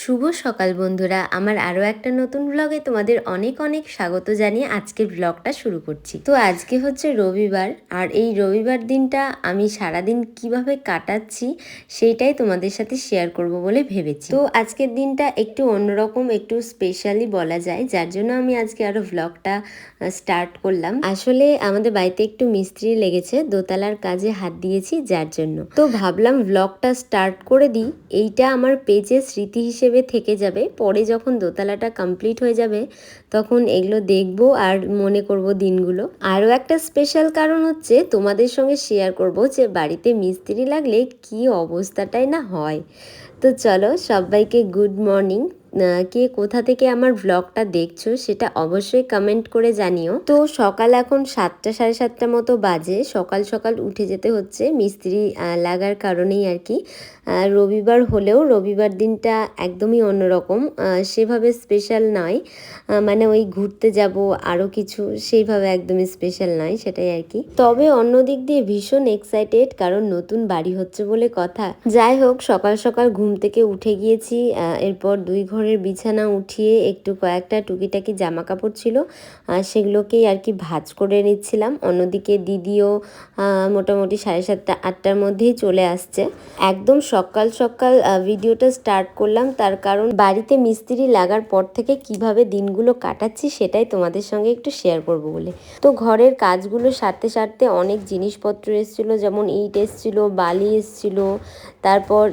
শুভ সকাল বন্ধুরা। আমার আরও একটা নতুন ব্লগে তোমাদের অনেক অনেক স্বাগত জানিয়ে আজকের ব্লগটা শুরু করছি। তো আজকে হচ্ছে রবিবার, আর এই রবিবার দিনটা আমি সারাদিন কীভাবে কাটাচ্ছি সেইটাই তোমাদের সাথে শেয়ার করব বলে ভেবেছি। তো আজকের দিনটা একটু অন্যরকম, একটু স্পেশালি বলা যায়, যার জন্য আমি আজকে আরও ব্লগটা স্টার্ট করলাম। আসলে আমাদের বাড়িতে একটু মিস্ত্রি লেগেছে, দোতলার কাজে হাত দিয়েছি যার জন্য। তো ভাবলাম ব্লগটা স্টার্ট করে দিই। এইটা আমার পেজে স্মৃতি হিসেবে থেকে যাবে। পরে যখন দোতলাটা কমপ্লিট হয়ে যাবে, তখন এগুলো দেখব আর মনে করব দিনগুলো। আরও একটা স্পেশাল কারণ হচ্ছে তোমাদের সঙ্গে শেয়ার করব যে বাড়িতে মিস্ত্রি লাগলে কি অবস্থাটাই না হয়। তো চলো সবাইকে গুড মর্নিং কে কোথা থেকে আমার ব্লগটা দেখছ সেটা অবশ্যই কমেন্ট করে জানিও। তো সকাল এখন সাতটা, সাড়ে সাতটা মতো বাজে। সকাল সকাল উঠে যেতে হচ্ছে মিস্ত্রি লাগার কারণেই আর কি। রবিবার হলেও রবিবার দিনটা একদমই অন্যরকম। সেভাবে স্পেশাল নয়। মানে ওই ঘুরতে যাব আরও কিছু সেইভাবে একদমই স্পেশাল নয়, সেটাই আর কি। তবে অন্য দিক দিয়ে ভীষণ এক্সাইটেড কারণ নতুন বাড়ি হচ্ছে বলে কথা। যাই হোক, সকাল সকাল ঘুম থেকে উঠে গিয়েছি। এরপর দুই ঘরের বিছানা উঠিয়ে একটু কয়েকটা টুকিটাকি জামা কাপড় ছিল সেগুলোকেই আর কি ভাজ করে নিচ্ছিলাম। অন্যদিকে দিদিও মোটামুটি সাড়ে সাতটা, আটটার মধ্যেই চলে আসছে। একদম সকাল সকাল ভিডিওটা স্টার্ট করলাম। তার কারণ বাড়িতে মিস্ত্রি লাগার পর থেকে কীভাবে দিনগুলো কাটাচ্ছি সেটাই তোমাদের সঙ্গে একটু শেয়ার করব বলে। তো ঘরের কাজগুলো সারতে সারতে অনেক জিনিসপত্র এসেছিল, যেমন ইট এসছিল, বালি এসছিল, তারপর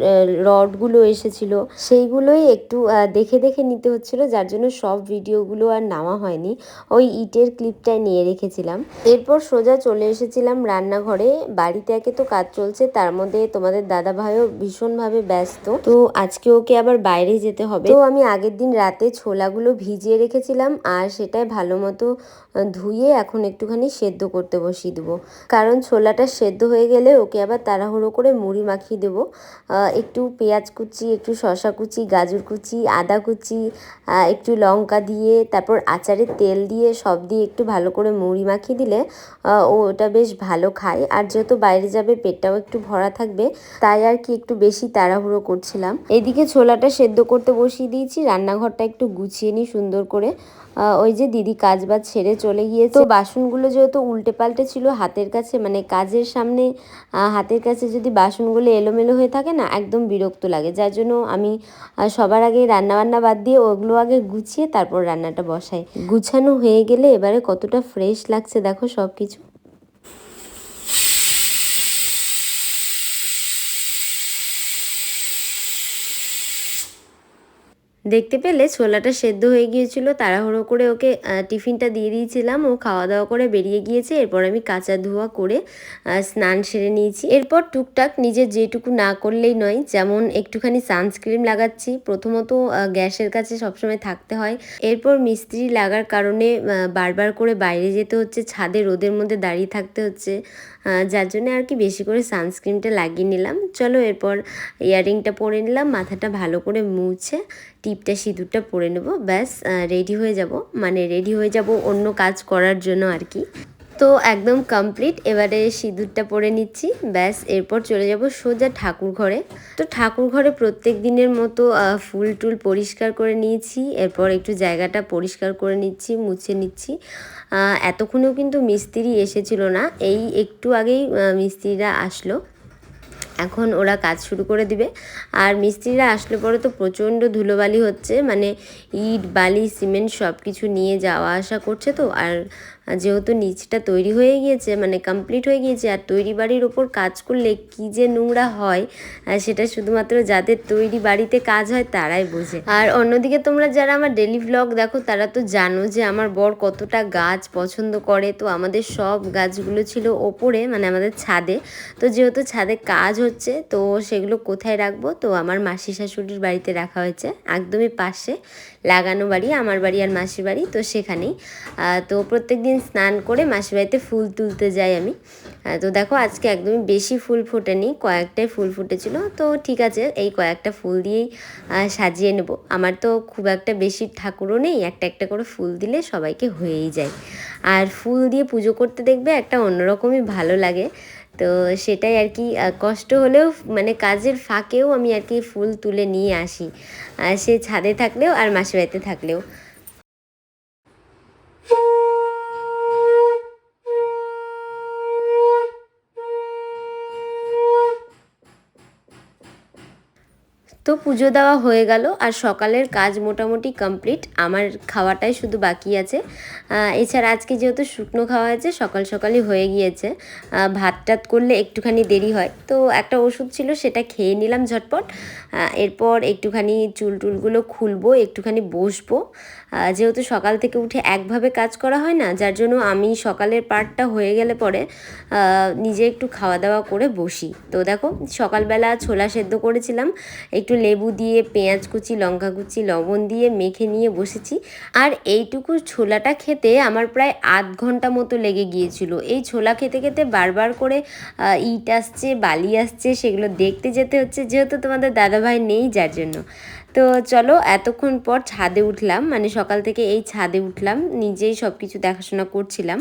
রডগুলো এসেছিল। সেইগুলোই একটু দেখে দেখে নিতে হচ্ছিল, যার জন্য সব ভিডিওগুলো আর নেওয়া হয়নি। ওই ইটের ক্লিপটাই নিয়ে রেখেছিলাম। এরপর সোজা চলে এসেছিলাম রান্নাঘরে। বাড়িতে একে তো কাজ চলছে, তার মধ্যে তোমাদের দাদা ভাইও ভীষণভাবে ব্যস্ত। তো আজকে ওকে আবার বাইরে যেতে হবে। তো আমি আগের দিন রাতে ছোলাগুলো ভিজিয়ে রেখেছিলাম, আর সেটাই ভালো মতো ধুয়ে এখন একটুখানি সেদ্ধ করতে বসিয়ে দেবো। কারণ ছোলাটা সেদ্ধ হয়ে গেলে ওকে আবার তাড়াহুড়ো করে মুড়ি মাখিয়ে দেবো। একটু পেঁয়াজ কুচি, একটু শশা কুচি, গাজর কুচি, আদা কুচি একটু লঙ্কা দিয়ে, তারপর আচারের তেল দিয়ে সব দিয়ে একটু ভালো করে মুড়ি মাখিয়ে দিলে ও ওটা বেশ ভালো খায়। আর যেহেতু বাইরে যাবে, পেটটাও একটু ভরা থাকবে, তাই আর কি একটু বেশি তাড়াহুড়ো করছিলাম। এদিকে ছোলাটা সেদ্ধ করতে বসিয়ে দিয়েছি, রান্নাঘরটা একটু গুছিয়ে নিই সুন্দর করে। ওই যে দিদি কাজ বাজ ছেড়ে চলে গিয়েছে। তো বাসনগুলো যেহেতু উল্টে পাল্টে ছিল হাতের কাছে মানে কাজের সামনে হাতের কাছে যদি বাসনগুলো এলোমেলো হয়ে থাকে না একদম বিরক্ত লাগে। যার জন্য আমি সবার আগে রান্নাবান্না বাদ দিয়ে ওগুলো আগে গুছিয়ে তারপর রান্নাটা বসাই। গুছানো হয়ে গেলে এবারে কতটা ফ্রেশ লাগছে দেখো সব কিছু দেখতে পেলে ছোলাটা সেদ্ধ হয়ে গিয়েছিল, তাড়াহুড়ো করে ওকে টিফিনটা দিয়ে দিয়েছিলাম। ও খাওয়া দাওয়া করে বেরিয়ে গিয়েছে, এরপর আমি কাঁচা ধোয়া করে স্নান সেরে নিয়েছি। এরপর টুকটাক নিজের যেটুকু না করলেই নয়, যেমন একটুখানি সানস্ক্রিন লাগাচ্ছি। প্রথমত গ্যাসের কাছে সবসময় থাকতে হয়। এরপর মিস্ত্রি লাগার কারণে বারবার করে বাইরে যেতে হচ্ছে, ছাদে রোদের মধ্যে দাঁড়িয়ে থাকতে হচ্ছে। যার জন্য আর কি বেশি করে সানস্ক্রিনটা লাগিয়ে নিলাম। চলো এরপর ইয়ারিংটা পরে নিলাম, মাথাটা ভালো করে মুছে, টিপটা সিঁদুরটা পরে নেব, ব্যাস রেডি হয়ে যাব। মানে রেডি হয়ে যাব অন্য কাজ করার জন্য আর কি। তো একদম কমপ্লিট এবারে সিঁদুরটা পরে নিচ্ছি, ব্যাস, এরপর চলে যাব সোজা ঠাকুর ঘরে। তো ঠাকুর ঘরে প্রত্যেক দিনের মতো ফুল টুল পরিষ্কার করে নিয়েছি, এরপর একটু জায়গাটা পরিষ্কার করে নিচ্ছি, মুছে নিচ্ছি। এতক্ষণেও কিন্তু মিস্ত্রি এসেছিল না। এই একটু আগেই মিস্ত্রিরা আসলো। এখন ওরা কাজ শুরু করে দিবে। আর মিস্ত্রিরা আসলে পরে তো প্রচণ্ড ধুলোবালি হচ্ছে। মানে ইট, বালি, সিমেন্ট সব কিছু নিয়ে যাওয়া আসা করছে তো। আর যেহেতু নিচটা তৈরি হয়ে গিয়েছে মানে কমপ্লিট হয়ে গিয়েছে, আর তৈরি বাড়ির ওপর কাজ করলে কি যে নোংরা হয় সেটা শুধুমাত্র যাদের তৈরি বাড়িতে কাজ হয় তারাই বোঝে। আর অন্যদিকে তোমরা যারা আমার ডেলি ব্লগ দেখো, তারা তো জানো যে আমার বর কতটা গাছ পছন্দ করে। তো আমাদের সব গাছগুলো ছিল ওপরে মানে আমাদের ছাদে। তো যেহেতু ছাদে কাজ হচ্ছে, তো সেগুলো কোথায় রাখব? তো আমার মাসি শাশুড়ির বাড়িতে রাখা হয়েছে, একদমই পাশে। লাগানো বাড়ি, আমার বাড়ি আর মাসির বাড়ি, তো সেখানেই। তো প্রত্যেক দিন স্নান করে মাসির বাড়িতে ফুল তুলতে যাই আমি। তো দেখো, আজকে একদমই বেশি ফুল ফোটেনি, কয়েকটাই ফুল ফুটেছিল। তো ঠিক আছে, এই কয়েকটা ফুল দিয়েই সাজিয়ে নেব। আমার তো খুব একটা বেশি ঠাকুরও নেই, একটা একটা করে ফুল দিলে সবাইকে হয়েই যায়। আর ফুল দিয়ে পুজো করতে দেখবে একটা অন্যরকমই ভালো লাগে। তো সেটাই আর কি কষ্ট হলেও মানে কাজের ফাঁকেও আমি আর কি ফুল তুলে নিয়ে আসি। আর সে ছাদে থাকলেও আর মাসির বাড়িতে থাকলেও। তো পুজো দেওয়া হয়ে গেল, আর সকালের কাজ মোটামুটি কমপ্লিট আমার খাওয়াটাই শুধু বাকি আছে। এছাড়া আজকে যেহেতু শুকনো খাওয়া আছে সকাল সকালই হয়ে গিয়েছে। ভাত টাত করলে একটুখানি দেরি হয়। তো একটা ওষুধ ছিল, সেটা খেয়ে নিলাম ঝটপট। এরপর একটুখানি চুল টুলগুলো খুলবো, একটুখানি বসবো। যেহেতু সকাল থেকে উঠে একভাবে কাজ করা হয় না, যার জন্য আমি সকালের পার্টটা হয়ে গেলে পরে নিজে একটু খাওয়া দাওয়া করে বসি। তো দেখো, সকালবেলা ছোলা সেদ্ধ করেছিলাম, একটু লেবু দিয়ে, পেঁয়াজ কুচি, লঙ্কা কুচি, লবণ দিয়ে মেখে নিয়ে বসেছি। আর এইটুকু ছোলাটা খেতে আমার প্রায় আধ ঘণ্টা মতো লেগে গিয়েছিল। এই ছোলা খেতে খেতে বারবার করে ইট আসছে, বালি আসছে, সেগুলো দেখতে যেতে হচ্ছে, যেহেতু তোমাদের দাদাভাই নেই, যার জন্য। তো চলো, এতক্ষণ পর ছাদে উঠলাম। মানে সকাল থেকে এই ছাদে উঠলাম, নিজেই সব কিছু দেখাশোনা করছিলাম।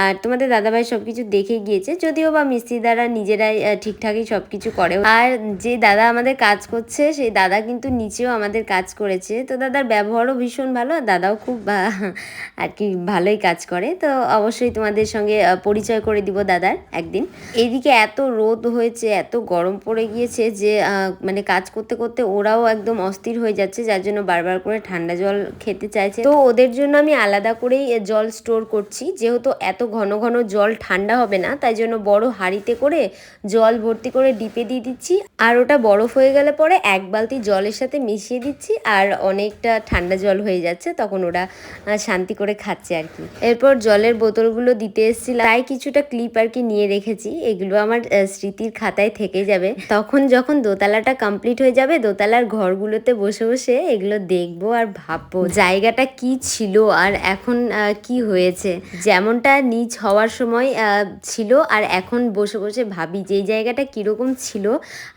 আর তোমাদের দাদাভাই সব কিছু দেখে গিয়েছে, যদিও বা মিস্ত্রি দ্বারা নিজেরাই ঠিকঠাকই সব কিছু করে। আর যে দাদা আমাদের কাজ করছে, সেই দাদা কিন্তু নিচেও আমাদের কাজ করেছে। তো দাদার ব্যবহারও ভীষণ ভালো, আর দাদাও খুব আর কি ভালোই কাজ করে। তো অবশ্যই তোমাদের সঙ্গে পরিচয় করে দিব দাদার একদিন। এইদিকে এত রোদ হয়েছে, এত গরম পড়ে গিয়েছে যে মানে কাজ করতে করতে ওরাও একদম অস্থির হয়ে যাচ্ছে, যার জন্য বারবার করে ঠান্ডা জল খেতে চাইছে। তো ওদের জন্য আমি আলাদা করেই জল স্টোর করছি। যেহেতু এত ঘন ঘন জল ঠান্ডা হবে না, তাই জন্য বড় হাঁড়িতে করে জল ভর্তি করে ডিপে দিয়ে দিচ্ছি। আর ওটা বরফ হয়ে গেলে পরে এক বালতি জলের সাথে মিশিয়ে দিচ্ছি, আর অনেকটা ঠান্ডা জল হয়ে যাচ্ছে, তখন ওরা শান্তি করে খাচ্ছে আর কি। এরপর জলের বোতলগুলো দিতে এসেছিলাম। তাই কিছুটা ক্লিপ আর কি নিয়ে রেখেছি। এগুলো আমার স্মৃতির খাতায় থেকে যাবে। তখন যখন দোতলাটা কমপ্লিট হয়ে যাবে, দোতলার ঘরগুলোতে বসে বসে এগুলো দেখব আর ভাববো জায়গাটা কি ছিল আর এখন কি হয়েছে। যেমনটা নিচ হওয়ার সময় ছিল আর এখন বসে বসে ভাবি যে জায়গাটা কীরকম ছিল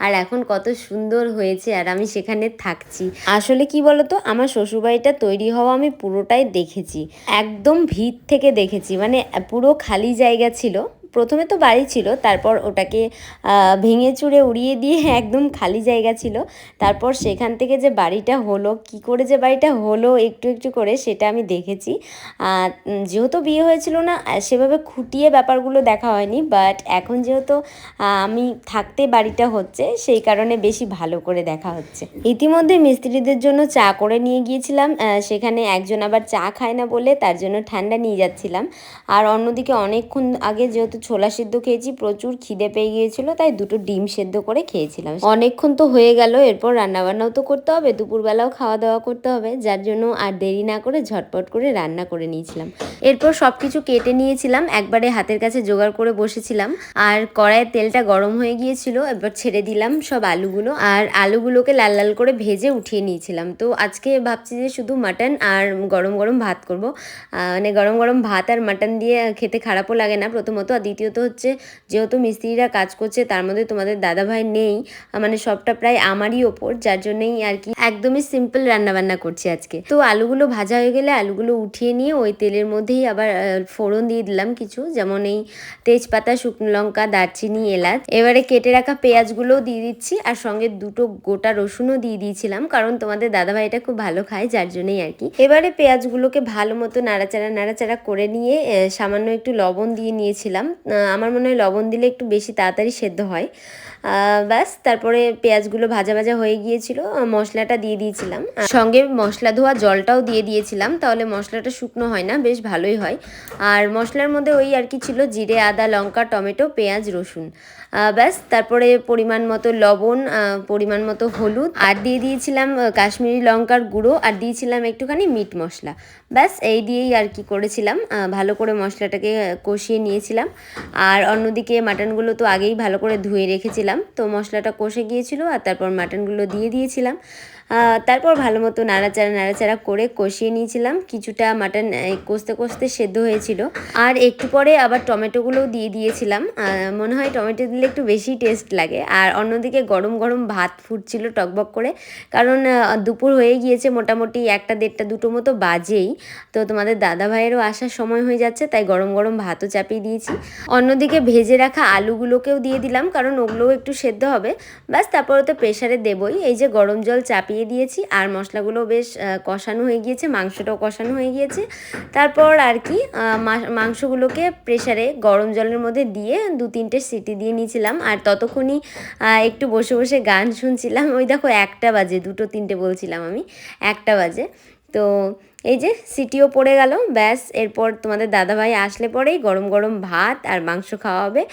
আর এখন কত সুন্দর হয়েছে আর আমি সেখানে থাকছি। আসলে কি বলতো, আমার শ্বশুরবাড়িটা তৈরি হওয়া আমি পুরোটাই দেখেছি। একদম ভিত থেকে দেখেছি মানে পুরো খালি জায়গা ছিল। প্রথমে তো বাড়ি ছিল, তারপর ওটাকে ভেঙে চুড়ে উড়িয়ে দিয়ে একদম খালি জায়গা ছিল। তারপর সেখান থেকে যে বাড়িটা হলো, কি করে যে বাড়িটা হলো একটু একটু করে সেটা আমি দেখেছি। যেহেতু বিয়ে হয়েছিল না সেভাবে খুঁটিয়ে ব্যাপারগুলো দেখা হয়নি বাট এখন যেহেতু আমি থাকতে বাড়িটা হচ্ছে, সেই কারণে বেশি ভালো করে দেখা হচ্ছে। ইতিমধ্যে মিস্ত্রিদের জন্য চা করে নিয়ে গিয়েছিলাম সেখানে একজন আবার চা খায় না বলে তার জন্য ঠান্ডা নিয়ে যাচ্ছিলাম। আর অন্যদিকে অনেকক্ষণ আগে যেহেতু ছোলা সেদ্ধ খেয়েছি, প্রচুর খিদে পেয়ে গিয়েছিল, তাই দুটো ডিম সেদ্ধ করে খেয়েছিলাম। অনেকক্ষণ তো হয়ে গেল, এরপর রান্নাবান্নাও তো করতে হবে, দুপুরবেলাও খাওয়া দাওয়া করতে হবে, যার জন্য আর দেরি না করে ঝটপট করে রান্না করে নিয়েছিলাম। এরপর সব কিছু কেটে নিয়েছিলাম, একবারে হাতের কাছে জোগাড় করে বসেছিলাম, আর কড়াইয়ের তেলটা গরম হয়ে গিয়েছিল, এবার ছেড়ে দিলাম সব আলুগুলো, আর আলুগুলোকে লাল লাল করে ভেজে উঠিয়ে নিয়েছিলাম। তো আজকে ভাবছি যে শুধু মাটন আর গরম গরম ভাত করব মানে গরম গরম ভাত আর মাটন দিয়ে খেতে খারাপও লাগে না, প্রথমত আর দ্বিতীয়ত হচ্ছে, যেহেতু মিস্ত্রিরা কাজ করছে, তার মধ্যে তোমাদের দাদাভাই নেই মানে সবটা প্রায় আমারই ওপর, যার জন্যই আর কি একদমই সিম্পল রান্নাবান্না করছি আজকে। তো আলুগুলো ভাজা হয়ে গেলে আলুগুলো উঠিয়ে নিয়ে ওই তেলের মধ্যেই আবার ফোড়ন দিয়ে দিলাম কিছু, যেমন এই তেজপাতা, শুকনো লঙ্কা, দারচিনি, এলাচ। এবারে কেটে রাখা পেঁয়াজগুলোও দিয়ে দিচ্ছি, আর সঙ্গে দুটো গোটা রসুনও দিয়ে দিয়েছিলাম, কারণ তোমাদের দাদাভাই এটা খুব ভালো খায়, যার জন্যই আর কি। এবারে পেঁয়াজগুলোকে ভালো মতো নাড়াচাড়া নাড়াচাড়া করে নিয়ে সামান্য একটু লবণ দিয়ে নিয়েছিলাম আমার মনে হয় লবণ দিলে একটু বেশি তাড়াতাড়ি সেদ্ধ হয়। ব্যাস, তারপরে পেঁয়াজগুলো ভাজা ভাজা হয়ে গিয়েছিল মশলাটা দিয়ে দিয়েছিলাম। সঙ্গে মশলা ধোয়া জলটাও দিয়ে দিয়েছিলাম, তাহলে মশলাটা শুকনো হয় না, বেশ ভালোই হয়। আর মশলার মধ্যে ওই আর কি ছিল, জিরে, আদা, লঙ্কা, টমেটো, পেঁয়াজ, রসুন। ব্যাস, তারপরে পরিমাণ মতো লবণ পরিমাণ মতো হলুদ, আর দিয়ে দিয়েছিলাম কাশ্মীরি লঙ্কার গুঁড়ো, আর দিয়েছিলাম একটুখানি মিট মশলা। ব্যাস, এই দিয়েই আর কি করেছিলাম ভালো করে মশলাটাকে কষিয়ে নিয়েছিলাম। আর অন্যদিকে মাটনগুলো তো আগেই ভালো করে ধুয়ে রেখেছিলাম। তো মশলাটা কষে গিয়েছিল আর তারপর মাটনগুলো দিয়ে দিয়েছিলাম। তারপর ভালো মতো নাড়াচাড়া নাড়াচাড়া করে কষিয়ে নিয়েছিলাম। কিছুটা মাটন কষতে কষতে সেদ্ধ হয়েছিল। আর একটু পরে আবার টমেটোগুলোও দিয়ে দিয়েছিলাম। মনে হয় টমেটো দিলে একটু বেশি টেস্ট লাগে। আর অন্যদিকে গরম গরম ভাত ফুটছিল টকবক করে। কারণ দুপুর হয়ে গিয়েছে মোটামুটি একটা, দেড়টা, দুটো মতো বাজেই। তো তোমাদের দাদা ভাইয়েরও আসার সময় হয়ে যাচ্ছে, তাই গরম গরম ভাতও চাপিয়ে দিয়েছি। অন্যদিকে ভেজে রাখা আলুগুলোকেও দিয়ে দিলাম, কারণ ওগুলোও একটু সেদ্ধ হবে। ব্যাস, তারপরে তো প্রেশারে দেবই। এই যে গরম জল চাপিয়ে দিয়েছি। আর মশলাগুলো বেশ কষানো হয়ে গিয়েছে, মাংসটাও কষানো হয়ে গিয়েছে। তারপর আর কি মাংসগুলোকে প্রেশারে গরম জলের মধ্যে দিয়ে দু তিনটে সিটি দিয়ে নিয়েছিলাম। আর ততক্ষণই একটু বসে বসে গান শুনছিলাম। ওই দেখো একটা বাজে, দুটো তিনটে বলছিলাম আমি, একটা বাজে। তো এই যে সিটিও পড়ে গেল, ব্যাস, এরপর তোমাদের দাদাভাই আসলে পরেই গরম গরম ভাত আর মাংস খাওয়া হবে।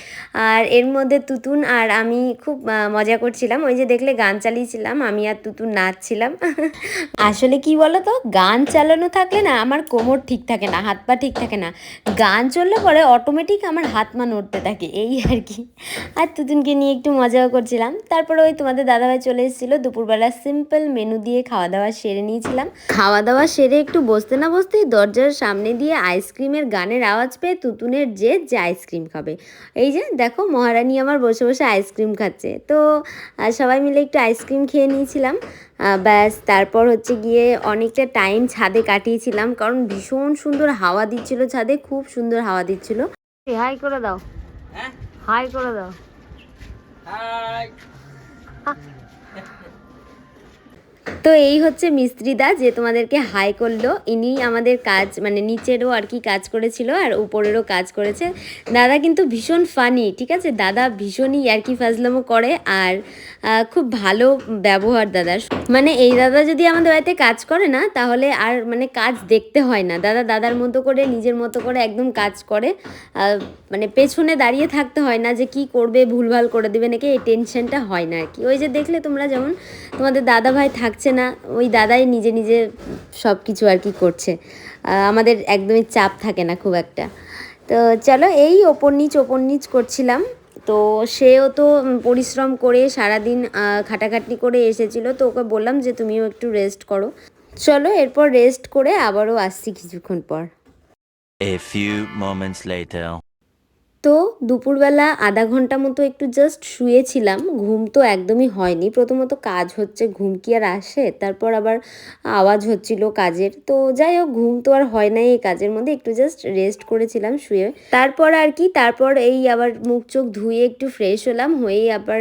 আর এর মধ্যে তুতুন আর আমি খুব মজা করছিলাম। ওই যে দেখলে গান চালিয়েছিলাম, আমি আর তুতুন নাচছিলাম। আসলে কি বলো তো গান চালানো থাকলে না আমার কোমর ঠিক থাকে না, হাত পা ঠিক থাকে না। গান চললে পরে অটোমেটিক আমার হাত মা নড়তে থাকে, এই আর কি। আর তুতুনকে নিয়ে একটু মজাও করছিলাম। তারপরে ওই তোমাদের দাদাভাই চলে এসেছিল, দুপুরবেলা সিম্পল মেনু দিয়ে খাওয়া দাওয়া সেরে নিয়েছিলাম। খাওয়া দাওয়া সেরে একটু বসতে না বসতেই দরজার সামনে দিয়ে আইসক্রিমের গানের আওয়াজ পেয়ে তুতুনের যে যে আইসক্রিম খাবে। এই যে দেখো মহারানী আমার বসে বসে আইসক্রিম খাচ্ছে। তো সবাই মিলে একটু আইসক্রিম খেয়ে নিয়েছিলাম। ব্যাস তারপর হচ্ছে গিয়ে অনেকটা টাইম ছাদে কাটিয়েছিলাম কারণ ভীষণ সুন্দর হাওয়া দিচ্ছিল ছাদে খুব সুন্দর হাওয়া দিচ্ছিল। হাই করে দাও। হ্যাঁ? হাই করে দাও। হাই। তো এই হচ্ছে মিস্ত্রিদা যে তোমাদেরকে হাই করল। ইনি আমাদের কাজ মানে নিচেরও আর কি কাজ করেছিল আর উপরেরও কাজ করেছে। দাদা কিন্তু ভীষণ ফানি ঠিক আছে? দাদা ভীষণই আর কি ফাজলামো করে। আর খুব ভালো ব্যবহার দাদার মানে এই দাদা যদি আমাদের বাড়িতে কাজ করে না, তাহলে আর মানে কাজ দেখতে হয় না। দাদা দাদার মতো করে, নিজের মতো করে একদম কাজ করে। মানে পেছনে দাঁড়িয়ে থাকতে হয় না যে কি করবে, ভুলভাল করে দেবে, নাকি এই টেনশনটা হয় না আর কি। ওই যে দেখলে তোমরা যেমন তোমাদের দাদা ভাই থাকছে না, ওই দাদাই নিজে নিজে সব কিছু আর কি করছে। আমাদের একদমই চাপ থাকে না খুব একটা। তো চলো, এই ওপর নিচ ওপর নিচ করছিলাম। তো সেও তো পরিশ্রম করে সারাদিন খাটাখাটনি করে এসেছিল, তো ওকে বললাম যে তুমিও একটু রেস্ট করো চলো এরপর রেস্ট করে আবারও আসছি কিছুক্ষণ পর A few moments later. তো দুপুরবেলা আধা ঘণ্টা মতো একটু জাস্ট শুয়েছিলাম, ঘুম তো একদমই হয়নি। প্রথমত কাজ হচ্ছে, ঘুম কি আর আসে? তারপর আবার আওয়াজ হচ্ছিল কাজের। তো যাই হোক, ঘুম তো আর হয় নাই এই কাজের মধ্যে, একটু জাস্ট রেস্ট করেছিলাম শুয়ে। তারপর আর কি, তারপর এই আবার মুখ চোখ ধুয়ে একটু ফ্রেশ হলাম হয়ে আবার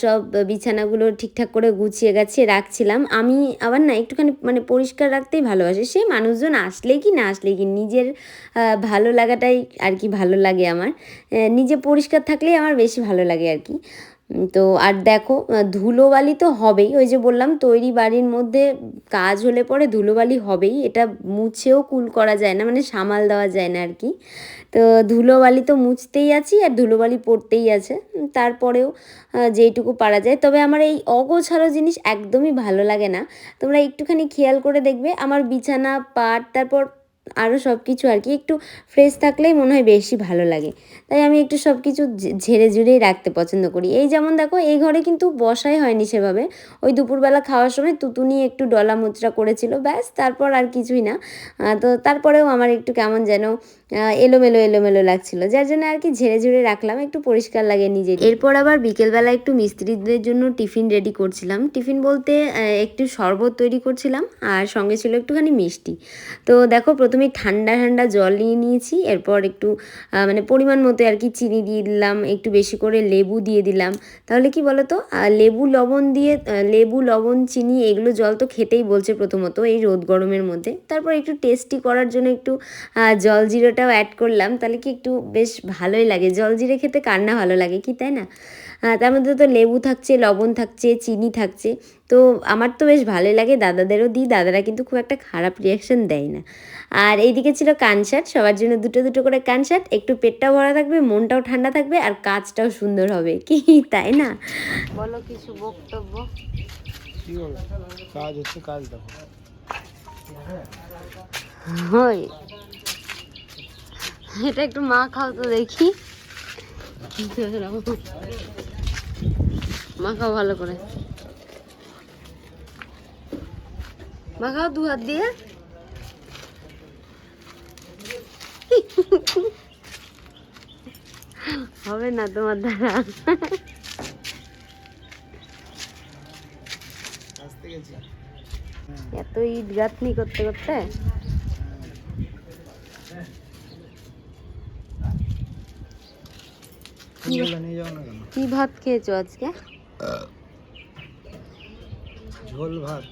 সব বিছানাগুলো ঠিকঠাক করে গুছিয়ে গাছিয়ে রাখছিলাম। আমি আবার না একটুখানি মানে পরিষ্কার রাখতেই ভালোবাসি। সে মানুষজন আসলেই কি না আসলেই কি, নিজের ভালো লাগাটাই আর কি ভালো লাগে আমার। নিজে পরিষ্কার থাকলেই আমার বেশি ভালো লাগে আর কি। তো আর দেখো ধুলোবালি তো হবেই। ওই যে বললাম, তৈরি বাড়ির মধ্যে কাজ হলে পরে ধুলোবালি হবেই। এটা মুছেও কুল করা যায় না মানে সামাল দেওয়া যায় না আর কি। তো ধুলোবালি তো মুছতেই আছি আর ধুলোবালি পড়তেই আছে। তারপরেও যেইটুকু পারা যায়। তবে আমার এই অগোছালো জিনিস একদমই ভালো লাগে না। তোমরা একটুখানি খেয়াল করে দেখবে, আমার বিছানা, পাট, তারপর আরও সব কিছু আর কি। একটু ফ্রেশ থাকলেই মনে হয় বেশি ভালো লাগে। তাই আমি একটু সব কিছু ঝেড়ে ঝুড়েই রাখতে পছন্দ করি। এই যেমন দেখো, এই ঘরে কিন্তু বসাই হয়নি সেভাবে। ওই দুপুরবেলা খাওয়ার সময় তুতুনি একটু ডলা মুচড়া করেছিল, ব্যাস, তারপর আর কিছুই না। তো তারপরেও আমার একটু কেমন যেন এলোমেলো এলোমেলো লাগছিল। যার জন্য আর কি ঝেড়ে ঝুড়ে রাখলাম, একটু পরিষ্কার লাগে নিজে এরপর আবার বিকেলবেলা একটু মিস্ত্রিদের জন্য টিফিন রেডি করছিলাম। টিফিন বলতে একটু শরবত তৈরি করছিলাম, আর সঙ্গে ছিল একটুখানি মিষ্টি। তো দেখো, প্রথমে ঠান্ডা ঠান্ডা জল নিয়ে নিয়েছি, এরপর একটু মানে পরিমাণ মতো আর কি চিনি দিয়ে দিলাম, একটু বেশি করে লেবু দিয়ে দিলাম। তাহলে কি বলতো লেবু, লবণ দিয়ে লেবু, লবণ, চিনি, এগুলো জল তো খেতেই বলছে প্রথমত এই রোদ গরমের মধ্যে। তারপর একটু টেস্টি করার জন্য একটু জল জল জিরোটাও অ্যাড করলাম তাহলে কি একটু বেশ ভালোই লাগে। জল জিরে খেতে কার না ভালো লাগে কি তাই না? তার মধ্যে তো লেবু থাকছে লবণ থাকছে চিনি থাকছে। তো আমার তো বেশ ভালোই লাগে দাদাদেরও দিই দাদারা কিন্তু খুব একটা খারাপ রিয়াকশন দেয় না। আর এইদিকে ছিল কানসাট সবার জন্য দুটো দুটো করে কানসাট একটু পেটটাও ভরা থাকবে মনটাও ঠান্ডা থাকবে আর কাজটাও সুন্দর হবে কি তাই না? বলো কিছু বক্তব্য। কাজ হচ্ছে কাজ দেখো। হয় এটা একটু মা খাও তো দেখি। মা খাও ভালো করে। মা খাও দু হাত দিয়ে। হবে না তোমার দ্বারা। এত ইট গাঁথনি করতে করতে ফুলগুলো নিয়ে যাও না কেন কি ভাত খেয়েছো আজকে? ঝোল ভাত।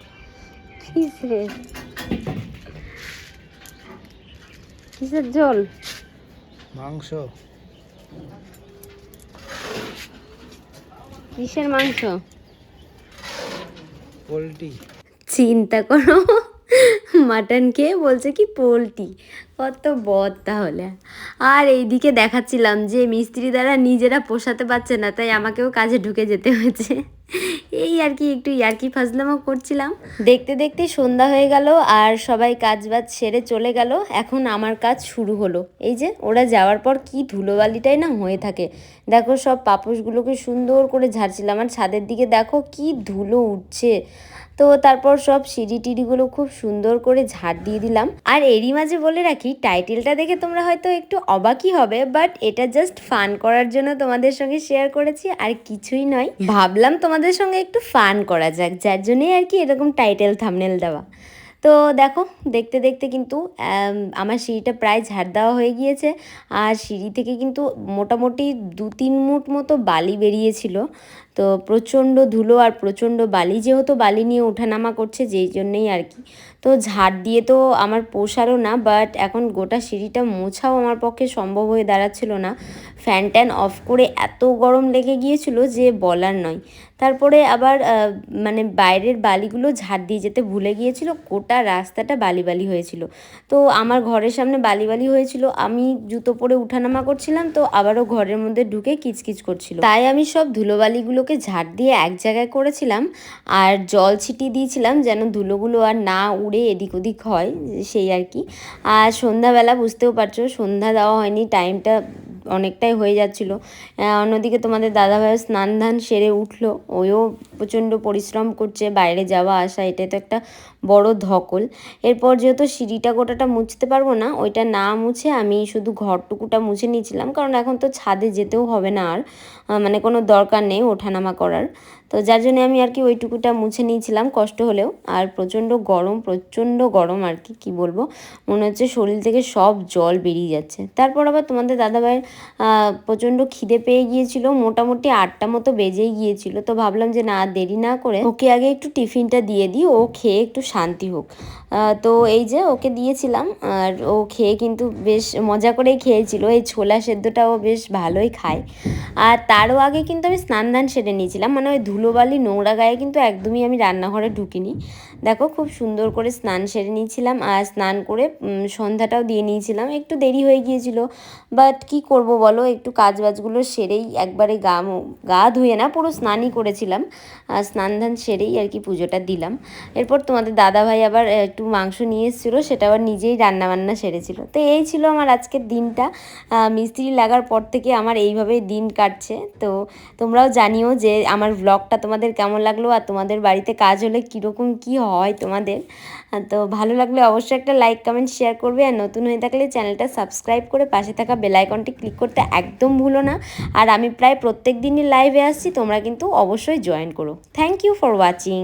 কিসের? কিসের ঝোল? মাংস। কিসের মাংস? পোলট্রি। চিন্তা করো। মাটন খেয়ে বলছে কি পোলট্রি। কত বদ তাহলে। আর এইদিকে দেখাচ্ছিলাম যে মিস্ত্রি দ্বারা নিজেরা পোষাতে পারছে না, তাই আমাকেও কাজে ঢুকে যেতে হয়েছে। এই আর কি একটু ইয়ার্কি ফাজলামও করছিলাম। দেখতে দেখতে সন্ধ্যা হয়ে গেল আর সবাই কাজ বাজ সেরে চলে গেল। এখন আমার কাজ শুরু হলো। এই যে ওরা যাওয়ার পর কি ধুলোবালিটাই না হয়ে থাকে। দেখো সব পাপোশগুলোকে সুন্দর করে ঝাড়ছিলাম। আর ছাদের দিকে দেখো কি ধুলো উঠছে। তো তারপর সব সিঁড়ি টিড়িগুলো খুব সুন্দর করে ঝাড় দিয়ে দিলাম। আর এরই মাঝে বলে রাখি, টাইটেলটা দেখে তোমরা হয়তো একটু অবাকই হবে বাট এটা জাস্ট ফান করার জন্য তোমাদের সঙ্গে শেয়ার করেছি, আর কিছুই নয়। ভাবলাম তোমাদের সঙ্গে একটু ফান করা যাক, যার জন্যই আর কি এরকম টাইটেল থামনেল দেওয়া। তো দেখো, দেখতে দেখতে কিন্তু আমার সিঁড়িটা প্রায় ঝাড় দেওয়া হয়ে গিয়েছে, আর সিঁড়ি থেকে কিন্তু মোটামুটি দু তিন মুট মতো বালি বেরিয়েছিল। তো প্রচণ্ড ধুলো আর প্রচণ্ড বালি, যেহেতু বালি নিয়ে ওঠানামা করছে যেই জন্যেই আর কি। তো ঝাড় দিয়ে তো আমার পোষারও না বাট এখন গোটা সিঁড়িটা মোছাও আমার পক্ষে সম্ভব হয়ে দাঁড়াচ্ছিল না। ফ্যান ট্যান অফ করে এত গরম লেগে গিয়েছিল যে বলার নয়। তারপরে আবার মানে বাইরের বালিগুলো ঝাড় দিয়ে যেতে ভুলে গিয়েছিল, গোটা রাস্তাটা বালি বালি হয়েছিল। তো আমার ঘরের সামনে বালি বালি হয়েছিল, আমি জুতো পরে উঠানামা করছিলাম, তো আবারও ঘরের মধ্যে ঢুকে কিচকিচ করছিল। তাই আমি সব ধুলোবালিগুলোকে ঝাড় দিয়ে এক জায়গায় করেছিলাম আর জল ছিটিয়ে দিয়েছিলাম যেন ধুলোগুলো আর না উড়ে এদিক ওদিক হয়, সেই আর কি। আর সন্ধ্যাবেলা বুঝতেও পারছ, সন্ধ্যা দেওয়া হয়নি, টাইমটা অনেকটাই হয়ে যাচ্ছিল। অন্যদিকে তোমাদের দাদাভাই স্নান ধান সেরে উঠল ওও প্রচণ্ড পরিশ্রম করছে, বাইরে যাওয়া আসা, এটা তো একটা বড় ধকল। এরপর যেহেতু সিঁড়িটা গোটাটা মুছতে পারব না, ওইটা না মুছে আমি শুধু ঘরটুকুটা মুছে নিয়েছিলাম, কারণ এখন তো ছাদে যেতেও হবে না আর মানে কোনো দরকার নেই ওঠানামা করার। তো যার জন্য আমি আর কি ওইটুকুটা মুছে নিয়েছিলাম, কষ্ট হলেও। আর প্রচণ্ড গরম প্রচণ্ড গরম আর কি, কী বলব? মনে হচ্ছে শরীর থেকে সব জল বেরিয়ে যাচ্ছে। তারপর আবার তোমাদের দাদাভাইয়ের প্রচণ্ড খিদে পেয়ে গিয়েছিল, মোটামুটি আটটা মতো বেজেই গিয়েছিল, তো ভাবলাম যে না দেরি না করে ওকে আগে একটু টিফিনটা দিয়ে দিই, ও খেয়ে একটু শান্তি হোক। তো এই যে ওকে দিয়েছিলাম, আর ও খেয়ে কিন্তু বেশ মজা করেই খেয়েছিল, এই ছোলা সেদ্ধটাও বেশ ভালোই খায়। আর তারও আগে কিন্তু আমি স্নান দান সেরে নিয়েছিলাম মানে ওই ধুলোবালি নোংরা গায়ে কিন্তু একদমই আমি রান্নাঘরে ঢুকিনি। দেখো, খুব সুন্দর করে স্নান সেরে নিয়েছিলাম আর স্নান করে সন্ধ্যাটাও দিয়ে নিয়েছিলাম। একটু দেরি হয়ে গিয়েছিল বাট কি করব বলো? একটু কাজ বাজগুলো সেরেই একবারে গা গা ধুয়ে না, পুরো স্নানই করেছিলাম। আর স্নান ধান সেরেই আর কি পুজোটা দিলাম। এরপর তোমাদের দাদা ভাই আবার একটু মাংস নিয়ে এসেছিল, সেটা আবার নিজেই রান্নাবান্না সেরেছিল। তো এই ছিল আমার আজকের দিনটা। মিস্ত্রি লাগার পর থেকে আমার এইভাবেই দিন কাটছে। তো তোমরাও জানিও যে আমার ব্লগটা তোমাদের কেমন লাগল আর তোমাদের বাড়িতে কাজ হলে কীরকম কী হয় তোমাদের। তো ভালো লাগলে অবশ্যই একটা লাইক কমেন্ট শেয়ার করবে। আর নতুন হয়ে থাকলে চ্যানেলটা সাবস্ক্রাইব করে পাশে থাকা বেলাইকনটি ক্লিক করতে একদম ভুলো না। আর আমি প্রায় প্রত্যেক দিনই লাইভে আসছি, তোমরা কিন্তু অবশ্যই জয়েন করো। Thank you for watching